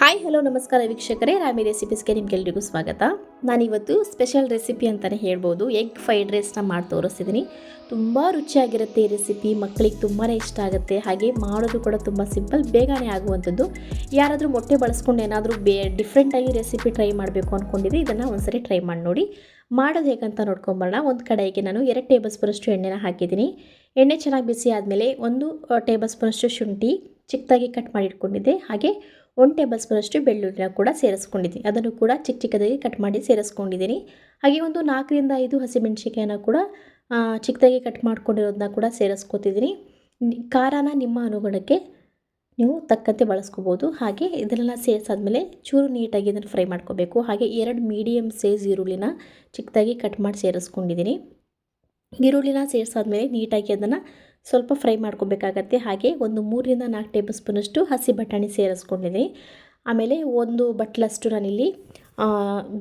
Hi hello ನಮಸ್ಕಾರ ವೀಕ್ಷಕರೇ. ರಾಮಿ ರೆಸಿಪೀಸ್ಗೆ ನಿಮ್ಗೆಲ್ರಿಗೂ ಸ್ವಾಗತ. ನಾನಿವತ್ತು ಸ್ಪೆಷಲ್ ರೆಸಿಪಿ ಅಂತಲೇ ಹೇಳ್ಬೋದು. ಎಗ್ ಫ್ರೈಡ್ ರೈಸ್ನ ಮಾಡಿ ತೋರಿಸ್ತಿದ್ದೀನಿ ತುಂಬ ರುಚಿಯಾಗಿರುತ್ತೆ ಈ ರೆಸಿಪಿ ಮಕ್ಕಳಿಗೆ ತುಂಬಾ ಇಷ್ಟ ಆಗುತ್ತೆ. ಹಾಗೆ ಮಾಡೋದು ಕೂಡ ತುಂಬ ಸಿಂಪಲ್ ಬೇಗನೆ ಆಗುವಂಥದ್ದು. ಯಾರಾದರೂ ಮೊಟ್ಟೆ ಬಳಸ್ಕೊಂಡು ಏನಾದರೂ ಬೇ ಡಿಫ್ರೆಂಟಾಗಿ ರೆಸಿಪಿ ಟ್ರೈ ಮಾಡಬೇಕು ಅಂದ್ಕೊಂಡಿದ್ರೆ ಇದನ್ನು ಒಂದ್ಸರಿ ಟ್ರೈ ಮಾಡಿ ನೋಡಿ. ಮಾಡೋದು ಹೇಗಂತ ನೋಡ್ಕೊಂಬರೋಣ. ಒಂದು ಕಡೆಗೆ ನಾನು ಎರಡು ಟೇಬಲ್ ಸ್ಪೂನಷ್ಟು ಎಣ್ಣೆನ ಹಾಕಿದ್ದೀನಿ. ಎಣ್ಣೆ ಚೆನ್ನಾಗಿ ಬಿಸಿ ಆದಮೇಲೆ ಒಂದು ಟೇಬಲ್ ಸ್ಪೂನಷ್ಟು ಶುಂಠಿ ಚಿಕ್ಕದಾಗಿ ಕಟ್ ಮಾಡಿಟ್ಕೊಂಡಿದ್ದೆ ಹಾಗೆ ಒಂದು ಟೇಬಲ್ ಸ್ಪೂನಷ್ಟು ಬೆಳ್ಳುಳ್ಳಿನ ಕೂಡ ಸೇರಿಸ್ಕೊಂಡಿದ್ದೀನಿ. ಅದನ್ನು ಕೂಡ ಚಿಕ್ಕ ಚಿಕ್ಕದಾಗಿ ಕಟ್ ಮಾಡಿ ಸೇರಿಸ್ಕೊಂಡಿದ್ದೀನಿ. ಹಾಗೆ ಒಂದು ನಾಲ್ಕರಿಂದ ಐದು ಹಸಿಮೆಣಸಿಕಾಯಿನ ಕೂಡ ಚಿಕ್ಕದಾಗಿ ಕಟ್ ಮಾಡ್ಕೊಂಡಿರೋದನ್ನ ಕೂಡ ಸೇರಿಸ್ಕೊತಿದ್ದೀನಿ. ಖಾರನ ನಿಮ್ಮ ಅನುಗುಣಕ್ಕೆ ನೀವು ತಕ್ಕಂತೆ ಬಳಸ್ಕೋಬೋದು. ಹಾಗೆ ಇದನ್ನೆಲ್ಲ ಸೇರಿಸಾದ್ಮೇಲೆ ಚೂರು ನೀಟಾಗಿ ಇದನ್ನು ಫ್ರೈ ಮಾಡ್ಕೋಬೇಕು. ಹಾಗೆ ಎರಡು ಮೀಡಿಯಮ್ ಸೈಜ್ ಈರುಳ್ಳಿನ ಚಿಕ್ಕದಾಗಿ ಕಟ್ ಮಾಡಿ ಸೇರಿಸ್ಕೊಂಡಿದ್ದೀನಿ. ಈರುಳ್ಳಿನ ಸೇರಿಸಾದ್ಮೇಲೆ ನೀಟಾಗಿ ಅದನ್ನು ಸ್ವಲ್ಪ ಫ್ರೈ ಮಾಡ್ಕೋಬೇಕಾಗತ್ತೆ. ಹಾಗೆ ಒಂದು ಮೂರಿಂದ ನಾಲ್ಕು ಟೇಬಲ್ ಸ್ಪೂನಷ್ಟು ಹಸಿ ಬಟಾಣಿ ಸೇರಿಸ್ಕೊಂಡಿದ್ದೀನಿ. ಆಮೇಲೆ ಒಂದು ಬಟ್ಲಷ್ಟು ನಾನಿಲ್ಲಿ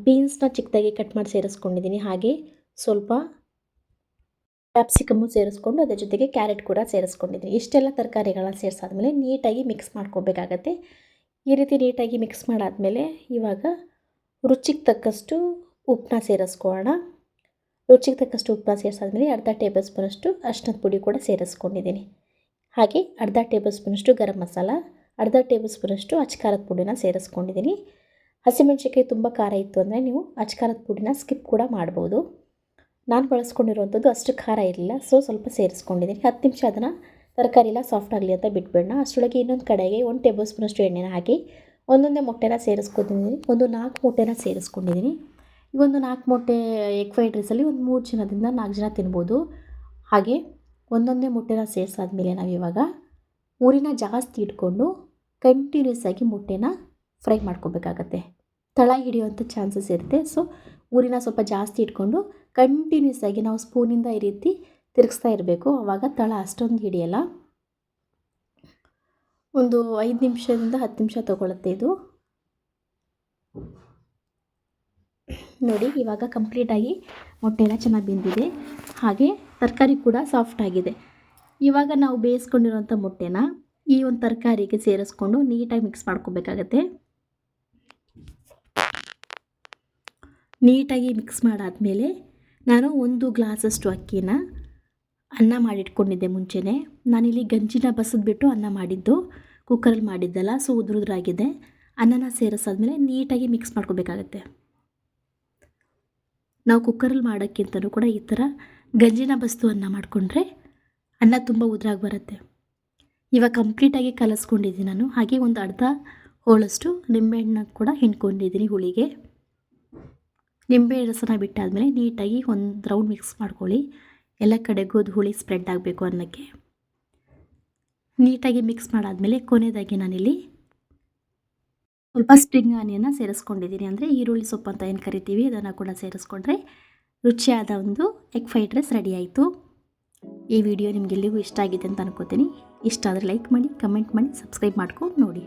ಬೀನ್ಸ್ನ ಚಿಕ್ಕದಾಗಿ ಕಟ್ ಮಾಡಿ ಸೇರಿಸ್ಕೊಂಡಿದ್ದೀನಿ. ಹಾಗೆ ಸ್ವಲ್ಪ ಕ್ಯಾಪ್ಸಿಕಮ್ಮು ಸೇರಿಸ್ಕೊಂಡು ಅದರ ಜೊತೆಗೆ ಕ್ಯಾರೆಟ್ ಕೂಡ ಸೇರಿಸ್ಕೊಂಡಿದ್ದೀನಿ. ಇಷ್ಟೆಲ್ಲ ತರಕಾರಿಗಳನ್ನ ಸೇರಿಸಾದ್ಮೇಲೆ ನೀಟಾಗಿ ಮಿಕ್ಸ್ ಮಾಡ್ಕೋಬೇಕಾಗತ್ತೆ. ಈ ರೀತಿ ನೀಟಾಗಿ ಮಿಕ್ಸ್ ಮಾಡಾದಮೇಲೆ ಇವಾಗ ರುಚಿಗೆ ತಕ್ಕಷ್ಟು ಉಪ್ಪನ್ನ ಸೇರಿಸ್ಕೊಳ್ಳೋಣ. ರುಚಿಗೆ ತಕ್ಕಷ್ಟು ಉಪ್ಪನ್ನ ಸೇರಿಸಾದ್ಮೇಲೆ ಅರ್ಧ ಟೇಬಲ್ ಸ್ಪೂನಷ್ಟು ಅರ್ಶಿನದ ಪುಡಿ ಕೂಡ ಸೇರಿಸ್ಕೊಂಡಿದ್ದೀನಿ. ಹಾಗೆ ಅರ್ಧ ಟೇಬಲ್ ಸ್ಪೂನಷ್ಟು ಗರಂ ಮಸಾಲ, ಅರ್ಧ ಟೇಬಲ್ ಸ್ಪೂನಷ್ಟು ಅಚ್ಕಾರದ ಪುಡಿನ ಸೇರಿಸ್ಕೊಂಡಿದ್ದೀನಿ. ಹಸಿಮೆಣ್ಸಿಕಾಯಿ ತುಂಬ ಖಾರ ಇತ್ತು ಅಂದರೆ ನೀವು ಅಚ್ಕಾರದ ಪುಡಿನ ಸ್ಕಿಪ್ ಕೂಡ ಮಾಡ್ಬೋದು. ನಾನು ಬಳಸ್ಕೊಂಡಿರುವಂಥದ್ದು ಅಷ್ಟು ಖಾರ ಇರಲಿಲ್ಲ ಸೊ ಸ್ವಲ್ಪ ಸೇರಿಸ್ಕೊಂಡಿದ್ದೀನಿ. ಹತ್ತು ನಿಮಿಷ ಅದನ್ನು ತರಕಾರಿ ಎಲ್ಲ ಸಾಫ್ಟ್ ಆಗಲಿ ಅಂತ ಬಿಟ್ಬಿಡೋಣ. ಅಷ್ಟರೊಳಗೆ ಇನ್ನೊಂದು ಕಡೆಗೆ ಒಂದು ಟೇಬಲ್ ಸ್ಪೂನಷ್ಟು ಎಣ್ಣೆನ ಹಾಕಿ ಒಂದೊಂದೇ ಮೊಟ್ಟೆನ ಸೇರಿಸ್ಕೊಂಡಿದ್ದೀನಿ. ಒಂದು ನಾಲ್ಕು ಮೊಟ್ಟೆನ ಸೇರಿಸ್ಕೊಂಡಿದ್ದೀನಿ. ಒಂದು ನಾಲ್ಕು ಮೊಟ್ಟೆ ಎಗ್ ಫ್ರೈಡ್ ರೈಸಲ್ಲಿ ಒಂದು ಮೂರು ಜನದಿಂದ ನಾಲ್ಕು ಜನ ತಿನ್ಬೋದು. ಹಾಗೆ ಒಂದೊಂದೇ ಮೊಟ್ಟೆನ ಸೇರಿಸಾದ್ಮೇಲೆ ನಾವಿವಾಗ ಊರಿನ ಜಾಸ್ತಿ ಇಟ್ಕೊಂಡು ಕಂಟಿನ್ಯೂಸ್ ಆಗಿ ಮೊಟ್ಟೆನ ಫ್ರೈ ಮಾಡ್ಕೋಬೇಕಾಗತ್ತೆ. ತಳ ಹಿಡಿಯುವಂಥ ಚಾನ್ಸಸ್ ಇರುತ್ತೆ. ಸೊ ಊರಿನ ಸ್ವಲ್ಪ ಜಾಸ್ತಿ ಇಟ್ಕೊಂಡು ಕಂಟಿನ್ಯೂಸ್ ಆಗಿ ನಾವು ಸ್ಪೂನಿಂದ ಈ ರೀತಿ ತಿರುಗಿಸ್ತಾ ಇರಬೇಕು. ಆವಾಗ ತಳ ಅಷ್ಟೊಂದು ಹಿಡಿಯಲ್ಲ. ಒಂದು ಐದು ನಿಮಿಷದಿಂದ ಹತ್ತು ನಿಮಿಷ ತಗೊಳ್ಳುತ್ತೆ ಇದು. ನೋಡಿ, ಇವಾಗ ಕಂಪ್ಲೀಟಾಗಿ ಮೊಟ್ಟೆನ ಚೆನ್ನಾಗಿ ಬೆಂದಿದೆ. ಹಾಗೆ ತರಕಾರಿ ಕೂಡ ಸಾಫ್ಟ್ ಆಗಿದೆ. ಇವಾಗ ನಾವು ಬೇಯಿಸ್ಕೊಂಡಿರೋಂಥ ಮೊಟ್ಟೆನ ಈ ಒಂದು ತರಕಾರಿಗೆ ಸೇರಿಸ್ಕೊಂಡು ನೀಟಾಗಿ ಮಿಕ್ಸ್ ಮಾಡ್ಕೋಬೇಕಾಗತ್ತೆ. ನೀಟಾಗಿ ಮಿಕ್ಸ್ ಮಾಡಾದಮೇಲೆ ನಾನು ಒಂದು ಗ್ಲಾಸಷ್ಟು ಅಕ್ಕಿನ ಅನ್ನ ಮಾಡಿಟ್ಕೊಂಡಿದ್ದೆ ಮುಂಚೆನೇ. ನಾನಿಲ್ಲಿ ಗಂಜಿನ ಬಸಿದ್ಬಿಟ್ಟು ಅನ್ನ ಮಾಡಿದ್ದು ಕುಕ್ಕರಲ್ಲಿ ಮಾಡಿದ್ದಲ್ಲ ಸೊ ಉದುರುದ್ರಾಗಿದೆ. ಅನ್ನನ ಸೇರಿಸಾದ್ಮೇಲೆ ನೀಟಾಗಿ ಮಿಕ್ಸ್ ಮಾಡ್ಕೋಬೇಕಾಗತ್ತೆ. ನಾವು ಕುಕ್ಕರಲ್ಲಿ ಮಾಡೋಕ್ಕಿಂತನೂ ಕೂಡ ಈ ಥರ ಗಂಜಿನ ಬಸ್ತು ಅನ್ನ ಮಾಡಿಕೊಂಡ್ರೆ ಅನ್ನ ತುಂಬ ಉದ್ರಾಗಿ ಬರುತ್ತೆ. ಇವಾಗ ಕಂಪ್ಲೀಟಾಗಿ ಕಲಸ್ಕೊಂಡಿದ್ದೀನಿ ನಾನು. ಹಾಗೆ ಒಂದು ಅರ್ಧ ಹೋಳಷ್ಟು ನಿಂಬೆಹಣ್ಣು ಕೂಡ ಹಿಂಡ್ಕೊಂಡಿದ್ದೀನಿ ಹುಳಿಗೆ. ನಿಂಬೆ ರಸನ ಬಿಟ್ಟಾದಮೇಲೆ ನೀಟಾಗಿ ಒಂದು ರೌಂಡ್ ಮಿಕ್ಸ್ ಮಾಡ್ಕೊಳ್ಳಿ. ಎಲ್ಲ ಕಡೆಗೂ ಅದು ಹುಳಿ ಸ್ಪ್ರೆಡ್ ಆಗಬೇಕು ಅನ್ನಕ್ಕೆ. ನೀಟಾಗಿ ಮಿಕ್ಸ್ ಮಾಡಾದಮೇಲೆ ಕೊನೆಯದಾಗಿ ನಾನಿಲ್ಲಿ ಸ್ವಲ್ಪ ಸ್ಪ್ರಿಂಗ್ ಆನಿಯನ್ನು ಸೇರಿಸ್ಕೊಂಡಿದ್ದೀನಿ ಅಂದರೆ ಈರುಳ್ಳಿ ಸೊಪ್ಪು ಅಂತ ಏನು ಕರಿತೀವಿ ಅದನ್ನು ಕೂಡ ಸೇರಿಸ್ಕೊಂಡ್ರೆ ರುಚಿಯಾದ ಒಂದು ಎಗ್ ಫ್ರೈಡ್ ರೈಸ್ ರೆಡಿ ಆಯಿತು. ಈ ವಿಡಿಯೋ ನಿಮಗೆಲ್ಲಿಗೂ ಇಷ್ಟ ಆಗಿದೆ ಅಂತ ಅನ್ಕೋತೀನಿ. ಇಷ್ಟ ಆದರೆ ಲೈಕ್ ಮಾಡಿ ಕಮೆಂಟ್ ಮಾಡಿ ಸಬ್ಸ್ಕ್ರೈಬ್ ಮಾಡ್ಕೊಂಡು ನೋಡಿ.